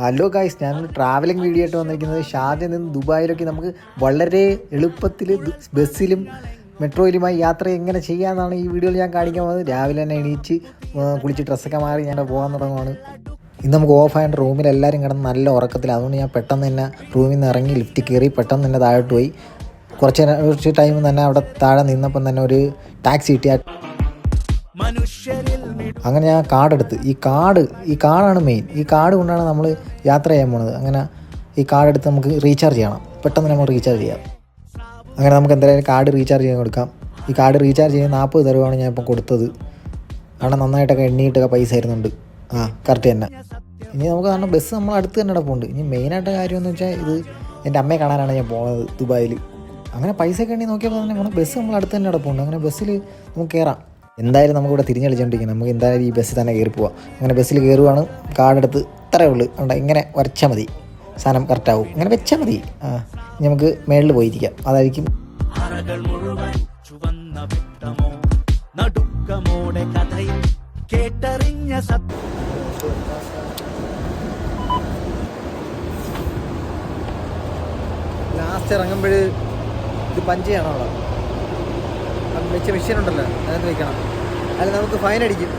Hello guys ഞാൻ travelling video ആയിട്ട് വന്നിരിക്കുന്നത് ഷാർജയിൽ നിന്ന് ദുബായിലൊക്കെ. നമുക്ക് വളരെ എളുപ്പത്തിൽ ബസ്സിലും മെട്രോയിലുമായി യാത്ര എങ്ങനെ ചെയ്യാമെന്നാണ് ഈ വീഡിയോയിൽ ഞാൻ കാണിക്കാൻ പോകുന്നത്. രാവിലെ തന്നെ എണീച്ച് കുളിച്ച് ഡ്രസ്സൊക്കെ മാറി ഞാൻ പോകാൻ തുടങ്ങുകയാണ് ഇന്ന് നമുക്ക് ഓഫ് റൂമിൽ എല്ലാവരും കിടന്ന് നല്ല ഉറക്കത്തിൽ അതുകൊണ്ട് ഞാൻ പെട്ടെന്ന് തന്നെ റൂമിൽ നിന്ന് ഇറങ്ങി ലിഫ്റ്റ് കയറി പെട്ടെന്ന് തന്നെ താഴോട്ട് പോയി. കുറച്ച് കുറച്ച് ടൈം തന്നെ അവിടെ താഴെ നിന്നപ്പം തന്നെ ഒരു ടാക്സി കിട്ടി. അങ്ങനെ ഞാൻ കാർഡ് എടുത്ത് ഈ കാർഡ് ഈ കാർഡാണ് മെയിൻ ഈ കാർഡ് കൊണ്ടാണ് നമ്മൾ യാത്ര ചെയ്യാൻ പോണത്. അങ്ങനെ ഈ കാർഡ് എടുത്ത് നമുക്ക് റീചാർജ് ചെയ്യണം. പെട്ടെന്ന് നമ്മൾ റീചാർജ് ചെയ്യാം. അങ്ങനെ നമുക്ക് എന്തായാലും കാർഡ് റീചാർജ് ചെയ്യാൻ കൊടുക്കാം. ഈ കാർഡ് റീചാർജ് ചെയ്യാൻ നാൽപ്പത് തരുവാണ് ഞാൻ ഇപ്പം കൊടുത്തത്. കാരണം നന്നായിട്ടൊക്കെ എണ്ണിയിട്ടൊക്കെ പൈസ ആയിരുന്നുണ്ട് ആ കറക്റ്റ് തന്നെ. ഇനി നമുക്ക് കാരണം ബസ് നമ്മൾ അടുത്ത് തന്നെ കിടപ്പുണ്ട് ഇനി മെയിനായിട്ട് കാര്യം എന്ന് വെച്ചാൽ ഇത് എന്റെ അമ്മയെ കാണാനാണ് ഞാൻ പോകുന്നത് ദുബായിൽ. അങ്ങനെ പൈസ ഒക്കെ എണ്ണി നോക്കിയപ്പോൾ തന്നെ ബസ് നമ്മൾ അടുത്ത് തന്നെ ഇടപ്പുണ്ട് അങ്ങനെ ബസ്സിൽ നമുക്ക് കയറാം എന്തായാലും നമുക്കിവിടെ തിരിഞ്ഞളിച്ചുകൊണ്ടിരിക്കണം നമുക്ക് എന്തായാലും ഈ ബസ്സിൽ തന്നെ കയറി പോവാം. അങ്ങനെ ബസ്സിൽ കയറുവാണ് കാടെടുത്ത് എടുത്ത് ഇത്രയേ ഉള്ളൂ. അതുകൊണ്ട് ഇങ്ങനെ വരച്ചാൽ മതി. സാധനം കറക്റ്റാവും ഇങ്ങനെ വെച്ചാൽ മതി. ആ നമുക്ക് മേളിൽ പോയിരിക്കാം. അതായിരിക്കും. നടുക്കമോടെ കഥയിൽ കേട്ടറിഞ്ഞ സത്യം. ലാസ്റ്റ് ഇറങ്ങുമ്പോൾ ഇത് പഞ്ച് ചെയ്യണം അവിടെ? വെച്ച മെഷീൻ ഉണ്ടല്ലോ അതിനകത്ത് വെക്കണം അല്ല നമുക്ക് ഫൈൻ അടിക്കും.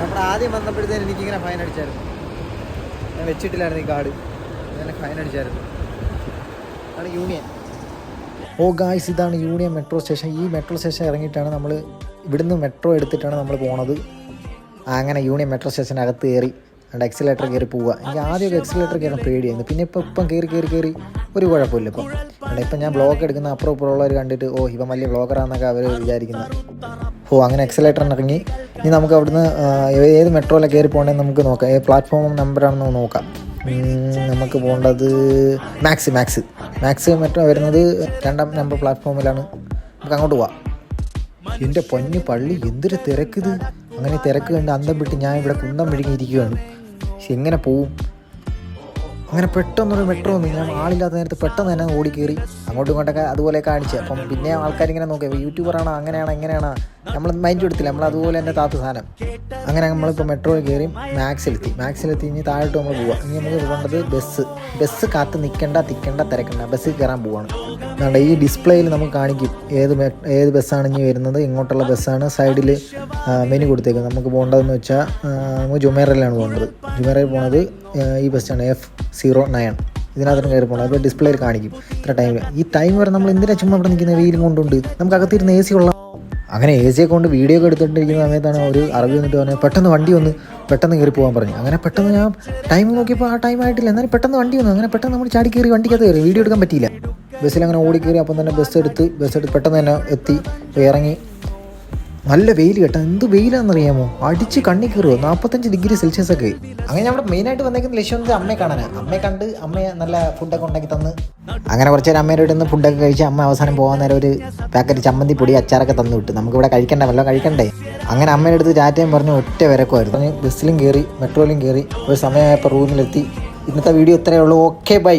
നമ്മൾ ആദ്യം വന്നപ്പോഴത്തേന് എനിക്കിങ്ങനെ ഫൈൻ അടിച്ചായിരുന്നു. ഞാൻ വെച്ചിട്ടില്ലായിരുന്നു ഈ കാർഡ് ഞാൻ ഫൈൻ അടിച്ചായിരുന്നു. അതാണ് യൂണിയൻ. ഓ ഗായ്സ് ഇതാണ് യൂണിയൻ മെട്രോ സ്റ്റേഷൻ ഈ മെട്രോ സ്റ്റേഷൻ ഇറങ്ങിയിട്ടാണ് നമ്മൾ ഇവിടുന്ന് മെട്രോ എടുത്തിട്ടാണ് നമ്മൾ പോണത്. അങ്ങനെ യൂണിയൻ മെട്രോ സ്റ്റേഷനകത്ത് കയറി. അവിടെ എക്സലേറ്റർ കയറി പോവുക. എനിക്ക് ആദ്യമൊക്കെ എക്സലേറ്റർ കയറാൻ പേടിയായിരുന്നു. പിന്നെ ഇപ്പം ഇപ്പം കയറി കയറി കയറി ഒരു കുഴപ്പമില്ല ഇപ്പം. അണ്ട് ഇപ്പം ഞാൻ ബ്ലോഗ് എടുക്കുന്ന അപ്പുറം ഇപ്പുറമുള്ളവർ കണ്ടിട്ട് ഓ ഇപ്പം വലിയ ബ്ലോഗറാന്നൊക്കെ അവർ വിചാരിക്കുന്നത് ഓ അങ്ങനെ എക്സലേറ്ററിന് ഇറങ്ങി. ഇനി നമുക്ക് അവിടുന്ന് ഏത് മെട്രോയിലാണ് കയറി പോകണമെന്ന് നമുക്ക് നോക്കാം. ഏത് പ്ലാറ്റ്ഫോം നമ്പറാണെന്ന് നോക്കാം. നമുക്ക് പോകേണ്ടത് മാക്സ് മാക്സ് മാക്സ് മെട്രോ വരുന്നത് രണ്ടാം നമ്പർ പ്ലാറ്റ്ഫോമിലാണ് നമുക്ക് അങ്ങോട്ട് പോവാം. എന്റെ പൊന്നു പള്ളി എന്തൊരു തിരക്കിത് അങ്ങനെ തിരക്ക് കണ്ട് അന്തം വിട്ട് ഞാൻ ഇവിടെ കുന്തം വിഴുങ്ങിയിരിക്കുകയാണ്. എങ്ങനെ പോവും? അങ്ങനെ പെട്ടെന്നൊരു മെട്രോ വന്നു. ഞാൻ ആളില്ലാത്ത നേരത്ത് പെട്ടെന്ന് തന്നെ ഓടി കയറി അങ്ങോട്ടും ഇങ്ങോട്ടൊക്കെ അതുപോലെ കാണിച്ചു. അപ്പം പിന്നെ ആൾക്കാരിങ്ങനെ നോക്കി. യൂട്യൂബറാണോ? അങ്ങനെയാണോ? എങ്ങനെയാണോ നമ്മൾ മൈൻഡ് കൊടുത്തില്ല നമ്മൾ അതുപോലെ തന്നെ താത്ത സാധനം. അങ്ങനെ നമ്മളിപ്പോൾ മെട്രോയിൽ കയറി മാക്സിലെത്തി. മാക്സിലെത്തി ഇനി താഴോട്ട് നമ്മൾ പോവാം. ഇനി നമുക്ക് പോകേണ്ടത് ബസ് ബസ് കാത്ത് നിൽക്കേണ്ട തിക്കണ്ട തിരക്കണ്ട. ബസ്സിൽ കയറാൻ പോവാണ്. അതുകൊണ്ട് ഈ ഡിസ്പ്ലേയിൽ നമുക്ക് കാണിക്കും. ഏത് ഏത് ബസ്സാണ് ഇനി വരുന്നത്? ഇങ്ങോട്ടുള്ള ബസ്സാണ് സൈഡിൽ മെനു കൊടുത്തേക്കുന്നത് നമുക്ക് പോകേണ്ടതെന്ന് വെച്ചാൽ നമുക്ക് ജുമേറയിലാണ് പോകേണ്ടത്. ജുമേറയിൽ പോണത് ഈ ബസ്സാണ് എഫ് സീറോ നയൻ. ഇതിനകത്ത് കയറി പോകണം അപ്പോൾ ഡിസ്പ്ലേയിൽ കാണിക്കും. ഇത്ര ടൈമിൽ ഈ ടൈം വരെ നമ്മൾ എന്തിനാ ചുമ്മാ അവിടെ നിൽക്കുന്ന വെയിലും കൊണ്ടുണ്ട്? നമുക്ക് അകത്തിരുന്ന് എ സി ഉള്ള അങ്ങനെ എ സിയെ കൊണ്ട് വീഡിയോ ഒക്കെ എടുത്തിട്ടിരിക്കുന്ന സമയത്താണ് ഒരു അറിവ് വന്നിട്ട് പറഞ്ഞത് പെട്ടെന്ന് വണ്ടി ഒന്ന് പെട്ടെന്ന് കയറി പോകാൻ പറഞ്ഞു. അങ്ങനെ പെട്ടെന്ന് ഞാൻ ടൈം നോക്കിയപ്പോൾ ആ ടൈം ആയിട്ടില്ല. എന്നാലും പെട്ടെന്ന് വണ്ടി വന്നു. അങ്ങനെ പെട്ടെന്ന് നമ്മൾ ചാടി കയറി വണ്ടിക്കകത്ത് കയറി. വീഡിയോ എടുക്കാൻ പറ്റിയില്ല. ബസ്സിൽ അങ്ങനെ ഓടി കയറി അപ്പം തന്നെ ബസ് എടുത്ത് ബസ് എടുത്ത് പെട്ടെന്ന് തന്നെ എത്തി ഇറങ്ങി. നല്ല വെയിൽ കേട്ടോ. എന്ത് വെയിലാണെന്നറിയാമോ? അടിച്ച് കണ്ണി കയറുമോ നാൽപ്പത്തഞ്ച് ഡിഗ്രി സെൽഷ്യസ് ഒക്കെ. അങ്ങനെ നമ്മുടെ മെയിനായിട്ട് വന്നേക്കുന്ന ലക്ഷ്യം എന്ന് അമ്മയെ കാണാനാണ് അമ്മയെ കണ്ട് അമ്മയെ നല്ല ഫുഡൊക്കെ ഉണ്ടാക്കി തന്ന്. അങ്ങനെ കുറച്ച് നേരം അമ്മയുടെ നിന്ന് ഫുഡൊക്കെ കഴിച്ച് അമ്മ അവസാനം പോകാൻ നേരം ഒരു പാക്കറ്റ് ചമ്മന്തി പൊടി അച്ചാറൊക്കെ തന്നു വിട്ടു. നമുക്ക് ഇവിടെ കഴിക്കണ്ടേ വല്ലതും കഴിക്കണ്ടേ? അങ്ങനെ അമ്മയുടെ അടുത്ത് ചാറ്റയും പറഞ്ഞ് ഒറ്റ വിരക്കുമായിരുന്നു. പറഞ്ഞ് ബസ്സിലും കയറി മെട്രോയിലും കയറി ഒരു സമയമായപ്പോൾ റൂമിലെത്തി ഇന്നത്തെ വീഡിയോ ഇത്രയേ ഉള്ളൂ. Okay bye